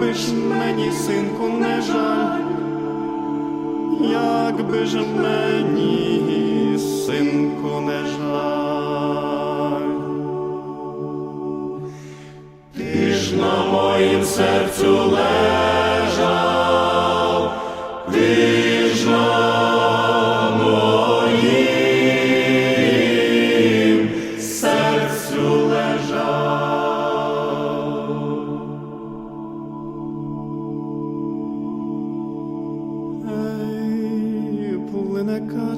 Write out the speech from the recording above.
якби ж мені, синку, не жаль, якби ж мені, синку, не жаль. Ти ж на моїм серцю лежав,